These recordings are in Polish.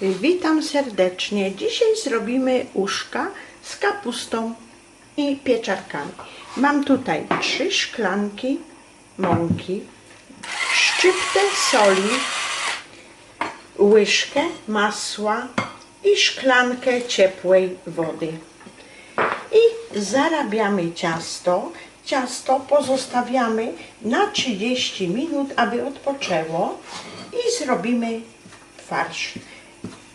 Witam serdecznie. Dzisiaj zrobimy uszka z kapustą i pieczarkami. Mam tutaj trzy szklanki mąki, szczyptę soli, łyżkę masła i szklankę ciepłej wody. I zarabiamy ciasto. Ciasto pozostawiamy na 30 minut, aby odpoczęło i zrobimy farsz.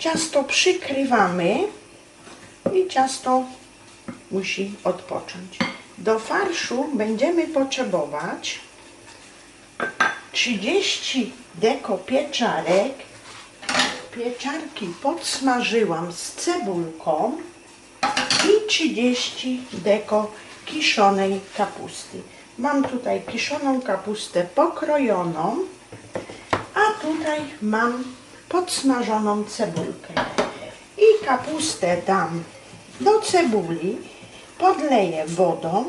Ciasto przykrywamy i ciasto musi odpocząć. Do farszu będziemy potrzebować 30 deko pieczarek. Pieczarki podsmażyłam z cebulką i 30 deko kiszonej kapusty. Mam tutaj kiszoną kapustę pokrojoną, a tutaj mam podsmażoną cebulkę. I kapustę dam do cebuli, podleję wodą,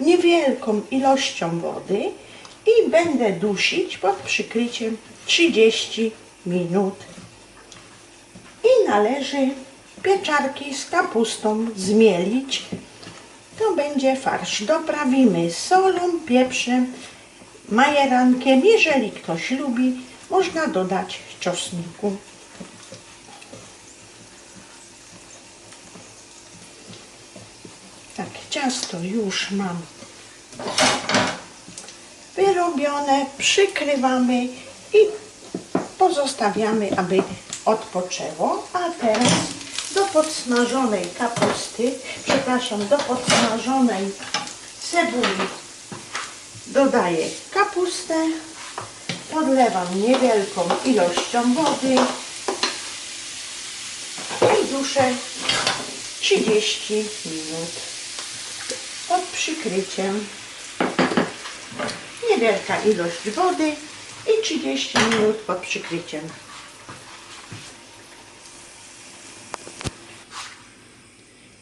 niewielką ilością wody i będę dusić pod przykryciem 30 minut. I należy pieczarki z kapustą zmielić. To będzie farsz. Doprawimy solą, pieprzem, majerankiem. Jeżeli ktoś lubi, można dodać czosnku. Tak, ciasto już mam wyrobione, przykrywamy i pozostawiamy, aby odpoczęło. A teraz do podsmażonej kapusty, przepraszam, do podsmażonej cebuli dodaję kapustę, podlewam niewielką ilością wody i duszę 30 minut pod przykryciem. Niewielka ilość wody i 30 minut pod przykryciem.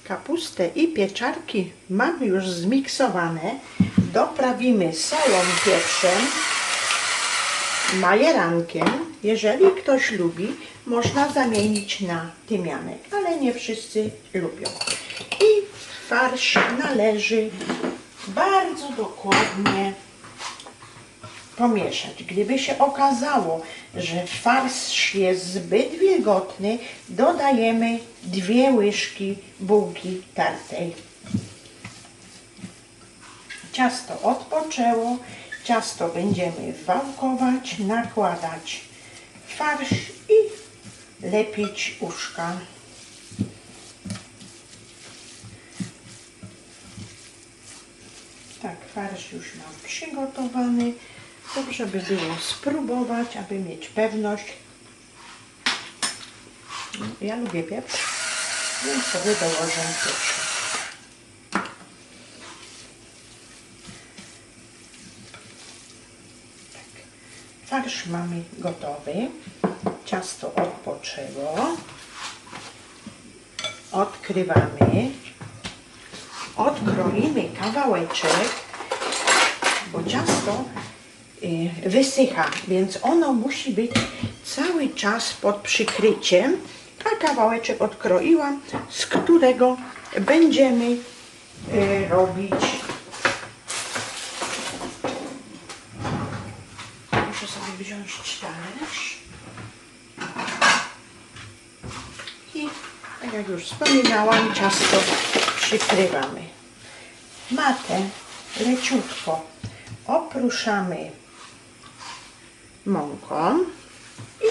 Kapustę i pieczarki mam już zmiksowane. Doprawimy solą, pieprzem, majerankiem. Jeżeli ktoś lubi, można zamienić na tymianek, ale nie wszyscy lubią. I farsz należy bardzo dokładnie pomieszać. Gdyby się okazało, że farsz jest zbyt wilgotny, dodajemy dwie łyżki bułki tartej. Ciasto odpoczęło, ciasto będziemy wałkować, nakładać farsz i lepić uszka. Tak, farsz już mam przygotowany. Dobrze by było spróbować, aby mieć pewność. Ja lubię pieprz, więc sobie dołożę pieprz. Farsz mamy gotowy. Ciasto odpoczęło. Odkrywamy. Odkroimy kawałeczek, bo ciasto y, wysycha, więc ono musi być cały czas pod przykryciem, a kawałeczek odkroiłam, z którego będziemy y, robić Muszę sobie wziąć talerz. I tak jak już wspominałam, ciasto przykrywamy. Matę leciutko opruszamy mąką i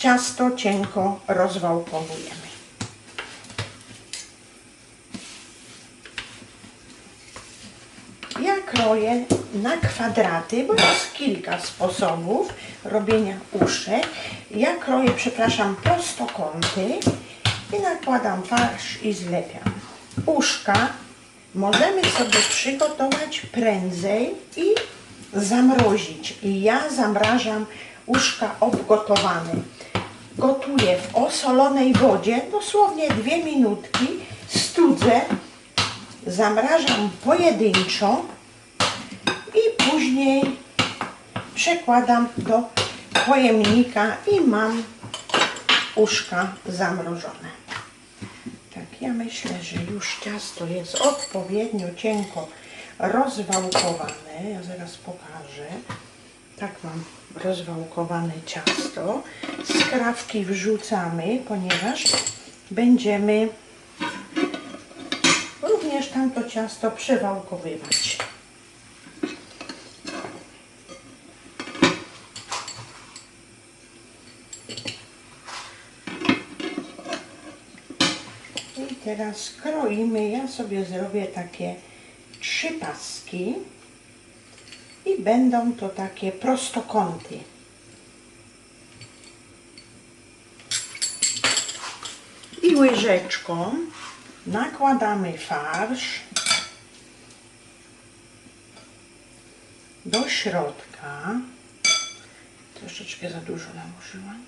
ciasto cienko rozwałkowujemy. Ja kroję na kwadraty, bo jest kilka sposobów robienia uszek. Ja kroję, przepraszam, prostokąty i nakładam farsz i zlepiam. Uszka możemy sobie przygotować prędzej i zamrozić. I ja zamrażam uszka obgotowane. Gotuję w osolonej wodzie, dosłownie dwie minutki, studzę, zamrażam pojedynczo i później przekładam do pojemnika i mam uszka zamrożone. Ja myślę, że już ciasto jest odpowiednio cienko rozwałkowane. Ja zaraz pokażę. Tak mam rozwałkowane ciasto. Skrawki wrzucamy, ponieważ będziemy również tamto ciasto przewałkowywać. I teraz kroimy. Ja sobie zrobię takie trzy paski i będą to takie prostokąty. I łyżeczką nakładamy farsz do środka. Troszeczkę za dużo nałożyłam.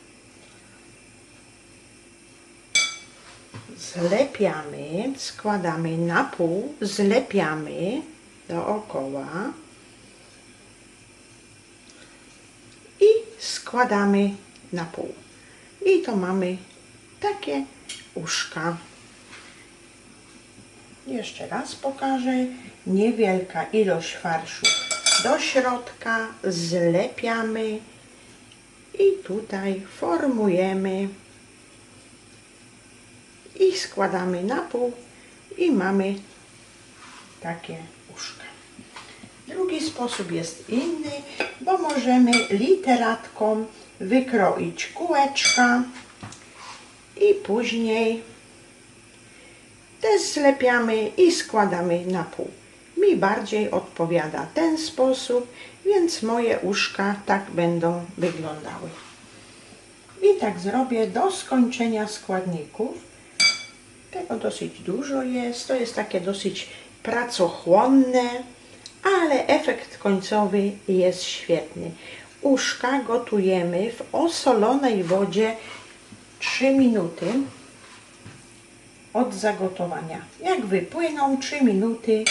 Zlepiamy, składamy na pół, zlepiamy dookoła i składamy na pół. I to mamy takie uszka. Jeszcze raz pokażę. Niewielka ilość farszu do środka, zlepiamy i tutaj formujemy i składamy na pół i mamy takie uszka. Drugi sposób jest inny, bo możemy literatką wykroić kółeczka i później też zlepiamy i składamy na pół. Mi bardziej odpowiada ten sposób, więc moje uszka tak będą wyglądały. I tak zrobię do skończenia składników. Tego dosyć dużo jest. To jest takie dosyć pracochłonne, ale efekt końcowy jest świetny. Uszka gotujemy w osolonej wodzie 3 minuty od zagotowania. Jak wypłyną 3 minuty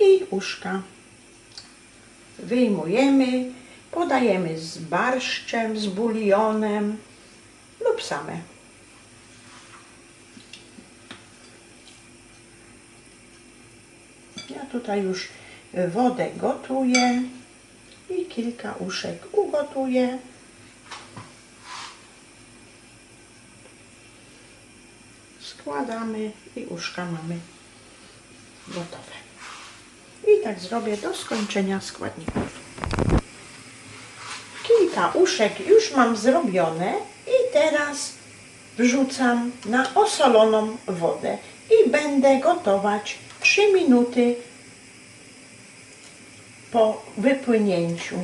i uszka wyjmujemy, podajemy z barszczem, z bulionem lub same. Tutaj już wodę gotuję i kilka uszek ugotuję. Składamy i uszka mamy gotowe. I tak zrobię do skończenia składników. Kilka uszek już mam zrobione i teraz wrzucam na osoloną wodę i będę gotować 3 minuty po wypłynięciu.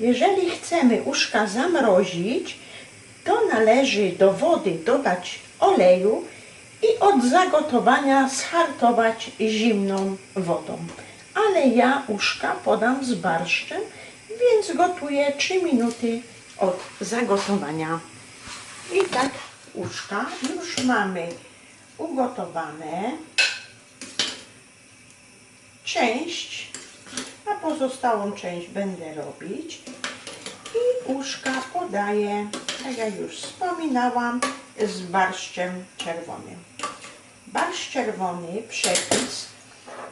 Jeżeli chcemy uszka zamrozić, to należy do wody dodać oleju i od zagotowania schartować zimną wodą. Ale ja uszka podam z barszczem, więc gotuję 3 minuty od zagotowania. I tak uszka już mamy ugotowane. Część, pozostałą część będę robić. I uszka podaję, tak jak już wspominałam, z barszczem czerwonym. Barszcz czerwony, przepis,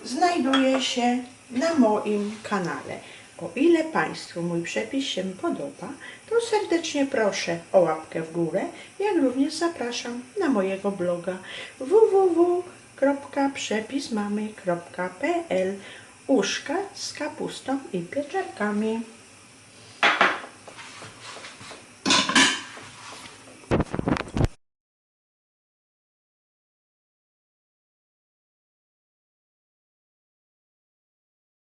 znajduje się na moim kanale. O ile Państwu mój przepis się podoba, to serdecznie proszę o łapkę w górę, jak również zapraszam na mojego bloga www.przepismamy.pl Uszka z kapustą i pieczarkami.